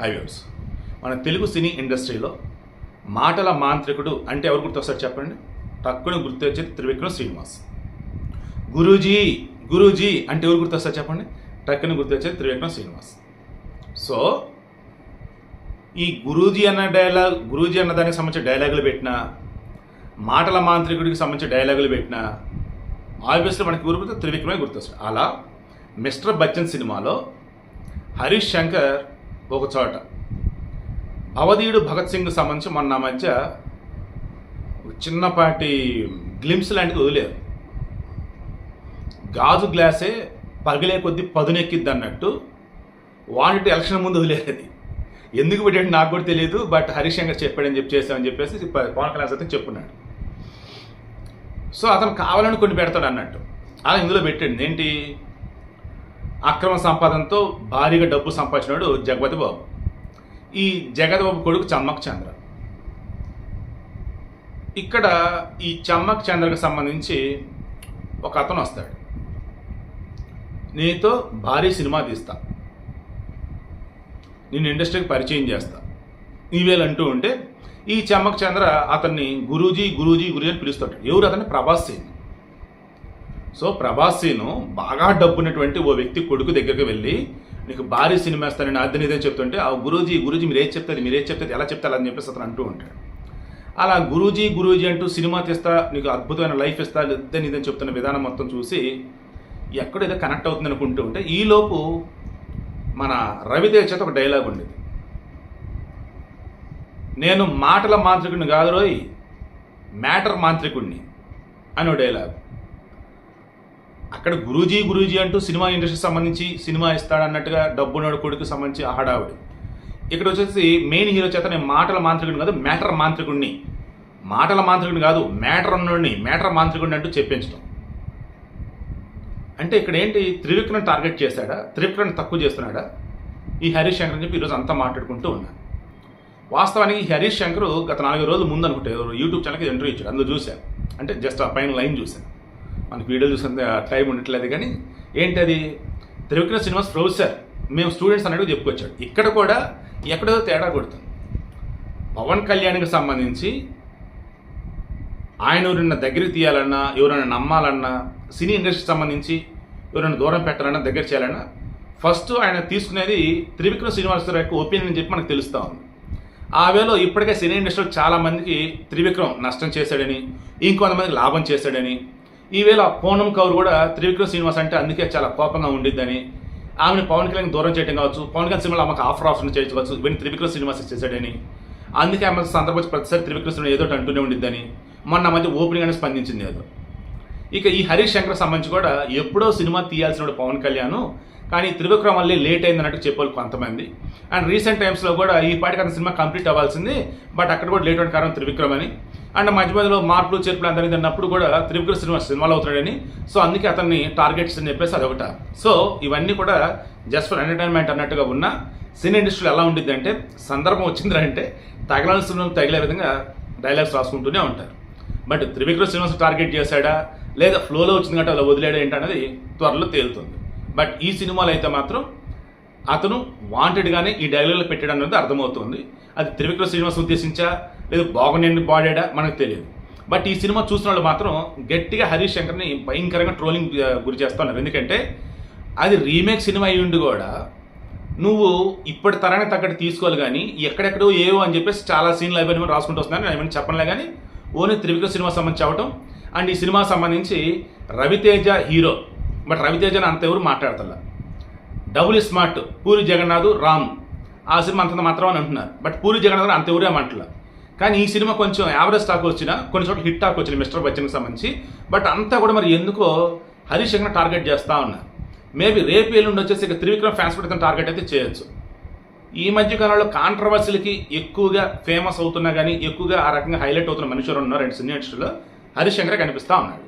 Highways. మన తెలుగు సినీ ఇండస్ట్రీలో మాటల మాంత్రికుడు అంటే ఎవరు గుర్తొస్తారు చెప్పండి? టక్కుని గుర్తొచ్చేది త్రివిక్రమ్ శ్రీనివాస్. గురూజీ గురూజీ అంటే ఎవరు గుర్తొస్తారు చెప్పండి? టక్కుని గుర్తొచ్చేది త్రివిక్రమ్ శ్రీనివాస్. సో ఈ గురూజీ అన్న డైలాగ్ గురూజీ అన్న దానికి సంబంధించిన డైలాగులు పెట్టినా మాటల మాంత్రికుడికి సంబంధించిన డైలాగులు పెట్టినా ఆబ్వియస్లీ మనకి గుర్తు త్రివిక్రమే గుర్తొస్తాడు. అలా మిస్టర్ బచ్చన్ సినిమాలో హరీష్ శంకర్ ఒక చోట. భగత్ సింగ్ సంబంధించి మొన్న మధ్య చిన్నపాటి గ్లిమ్స్ లాంటిది వదిలేరు. గాజు గ్లాసే పగిలే కొద్దీ పదునెక్కిద్ది అన్నట్టు వాటి ఎలక్షన్ ముందు వదిలేది ఎందుకు పెట్టాడు నాకు కూడా తెలియదు బట్ హరీష్ శంకర్ చెప్పాడని చెప్పి చేశామని చెప్పేసి పవన్ కళ్యాణ్ అయితే చెప్పున్నాడు. సో అతను కావాలని కొన్ని పెడతాడు అన్నట్టు. అలా ఇందులో పెట్టండి. ఏంటి? అక్రమ సంపాదనతో భారీగా డబ్బు సంపాదించినాడు జగపతి బాబు ఈ జగతి బాబు కొడుకు చమ్మక్ చంద్ర. ఇక్కడ ఈ చమ్మక్ చంద్రకు సంబంధించి ఒక అతను వస్తాడు. నీతో భారీ సినిమా తీస్తా. నేను ఇండస్ట్రీకి పరిచయం చేస్తా. నీవేలంటూ అంటూ ఉంటే ఈ చమ్మక్ చంద్ర అతన్ని గురూజీ గురూజీ గురూజీ అని పిలుస్తాడు. ఎవరు? అతన్ని ప్రభాస్ సేన్. సో ప్రభాస్ సీను బాగా డబ్బున్నటువంటి ఓ వ్యక్తి కొడుకు దగ్గరికి వెళ్ళి నీకు భారీ సినిమా ఇస్తానని అద్దెని ఇదని చెప్తుంటే ఆ గురూజీ గురూజీ మీరు ఏది చెప్తారు మీరు ఏది చెప్తారు ఎలా చెప్తారు అని చెప్పేసి అతను అంటూ ఉంటాడు. అలా గురూజీ గురూజీ అంటూ సినిమా తీస్తా నీకు అద్భుతమైన లైఫ్ ఇస్తా ఇద్దని ఇదని చెప్తున్న విధానం మొత్తం చూసి ఎక్కడైతే ఏదో కనెక్ట్ అవుతుంది అనుకుంటూ ఉంటే ఈలోపు మన రవితేజ చేత ఒక డైలాగ్ ఉండేది. నేను మాటల మాంత్రికుడిని కాదు రోయ్ మ్యాటర్ మాంత్రికుడిని అని డైలాగ్. అక్కడ గురూజీ గురూజీ అంటూ సినిమా ఇండస్ట్రీకి సంబంధించి సినిమా ఇస్తాడన్నట్టుగా డబ్బున్నోడు కొడుకు సంబంధించి ఆ హడావుడి. ఇక్కడ వచ్చేసి మెయిన్ హీరో చేత నేను మాటల మాంత్రికుడిని కాదు మ్యాటర్ మాంత్రికుడిని. మాటల మాంత్రికుడిని కాదు మ్యాటర్ ఉన్నోడిని మ్యాటర్ మాంత్రికుడిని అంటూ చెప్పించడం అంటే ఇక్కడ ఏంటి త్రివిక్రమ్ టార్గెట్ చేశాడా? త్రివిక్రమ్ తక్కువ చేస్తున్నాడా? ఈ హరీష్ శంకర్ అని చెప్పి ఈరోజు అంతా మాట్లాడుకుంటూ ఉన్నాను వాస్తవానికి హరీష్ శంకర్ గత నాలుగు రోజుల ముందు అనుకుంటే యూట్యూబ్ ఛానల్కి ఇంటర్వ్యూ ఇచ్చాడు అందులో చూశాను. అంటే జస్ట్ ఆ పైన లైన్ చూశాను. మనకి వీడియో చూసిన టైం ఉండట్లేదు కానీ ఏంటి అది త్రివిక్రమ్ సినిమాస్ ప్రొఫెసర్ మేము స్టూడెంట్స్ అన్నట్టు చెప్పుకొచ్చాడు. ఇక్కడ కూడా ఎక్కడో తేడా కొడుతుంది. పవన్ కళ్యాణ్కి సంబంధించి ఆయన ఎవరైనా దగ్గరికి తీయాలన్నా ఎవరైనా నమ్మాలన్నా సినీ ఇండస్ట్రీకి సంబంధించి ఎవరైనా దూరం పెట్టాలన్నా దగ్గర చేయాలన్నా ఫస్ట్ ఆయన తీసుకునేది త్రివిక్రమ్ శ్రీనివాసరావు యొక్క ఒపీనియన్ అని చెప్పి మనకు తెలుస్తూ ఉంది. ఆ వేలో ఇప్పటికే సినీ ఇండస్ట్రీలో చాలామందికి త్రివిక్రమ్ నష్టం చేశాడని ఇంకొంతమందికి లాభం చేశాడని ఈవేళ పూనం కౌర్ కూడా త్రివిక్రమ్ శ్రీనివాస్ అంటే అందుకే చాలా కోపంగా ఉండిద్దని. ఆమెను పవన్ కళ్యాణ్ దూరం చేయడం కావచ్చు. పవన్ కళ్యాణ్ సినిమాలో ఆమెకు ఆఫర్ ఆఫర్ చేయవచ్చు ఇవన్నీ త్రివిక్రమ్ శ్రీనివాస్ చేశాడని. అందుకే ఆమె సందర్భం ప్రతిసారి త్రివిక్రమ్ శ్రీనివాస్ ఏదో అంటూనే ఉండిద్దని. మొన్న మధ్య ఓపెనింగ్ అనేది స్పందించింది ఏదో. ఇక ఈ హరీష్ శంకర్ సంబంధించి కూడా ఎప్పుడో సినిమా తీయాల్సిన పవన్ కళ్యాణ్. కానీ త్రివిక్రమ్ వల్లే లేట్ అయింది అన్నట్టు చెప్పాలి కొంతమంది. అండ్ రీసెంట్ టైమ్స్లో కూడా ఈ పాటికి అంత సినిమా కంప్లీట్ అవ్వాల్సింది. బట్ అక్కడ కూడా లేట్ అయిన కారణం త్రివిక్రమ్ అని. అండ్ మధ్య మధ్యలో మార్పులు చేర్పులు అందరికీ అన్నప్పుడు కూడా త్రివిక్రమ్ సినిమా సినిమాలో అవుతున్నాడని సో అందుకే అతన్ని టార్గెట్స్ అని చెప్పేసి అదొకట. సో ఇవన్నీ కూడా జస్ట్ ఫర్ ఎంటర్టైన్మెంట్ అన్నట్టుగా ఉన్న సినీ ఇండస్ట్రీలో ఎలా ఉండిద్ది అంటే సందర్భం వచ్చింది అంటే తగలాల్సిన సినిమాలు తగిలే విధంగా డైలాగ్స్ రాసుకుంటూనే ఉంటారు. బట్ త్రివిక్ర శ్రీనివాస్ టార్గెట్ చేశాడా లేదా ఫ్లోలో వచ్చింది కాబట్టి అలా వదిలేడా ఏంటనేది త్వరలో తేలుతుంది. బట్ ఈ సినిమాలో అయితే మాత్రం అతను వాంటెడ్గానే ఈ డైలాగ్లో పెట్టాడు అన్నది అర్థమవుతుంది. అది త్రివిక్రమ్ శ్రీనివాస్ ఉద్దేశించా లేదు బాగుండి బాడాడా మనకు తెలియదు. బట్ ఈ సినిమా చూసిన వాళ్ళు మాత్రం గట్టిగా హరీష్ శంకర్ని భయంకరంగా ట్రోలింగ్ గురి చేస్తున్నారు ఎందుకంటే అది రీమేక్ సినిమా అయ్యి ఉండి కూడా నువ్వు ఇప్పటి తరానికి తగ్గట్టు తీసుకోవాలి కానీ ఎక్కడెక్కడో ఏవో అని చెప్పేసి చాలా సీన్లు అవన్నీ రాసుకుంటూ వస్తున్నాను. నేను ఏమైనా చెప్పనులే కానీ ఓన్లీ త్రివిక్రమ్ సినిమా సంబంధించి అవటం అండ్ ఈ సినిమా సంబంధించి రవితేజ హీరో. బట్ రవితేజని అంత ఎవరు మాట్లాడతల్లా. Double smart Puri Jagannadh Ram. ఆ సినిమా అంతంత మాత్రం అని అంటున్నారు. బట్ పూరి జగన్నాథ్ అంత ఎవరే కానీ ఈ సినిమా కొంచెం యావరేజ్ టాక్ వచ్చినా కొన్ని చోట్ల హిట్ టాక్ వచ్చింది మిస్టర్ బచ్చన్కి సంబంధించి. బట్ అంతా కూడా మరి ఎందుకో హరీష్ శంకర్ టార్గెట్ చేస్తా ఉన్నారు. మేబీ రేపు ఎల్లుండి వచ్చేసి ఇక త్రివిక్రమ్ ఫ్యాన్స్ కూడా టార్గెట్ అయితే చేయొచ్చు. ఈ మధ్య కాలంలో కాంట్రవర్సీలకి ఎక్కువగా ఫేమస్ అవుతున్నా కానీ ఎక్కువగా ఆ రకంగా హైలైట్ అవుతున్న మనుషులు ఉన్నారు రెండు సినీ ఇండస్ట్రీలో హరీష్ శంకర్ కనిపిస్తా ఉన్నాడు.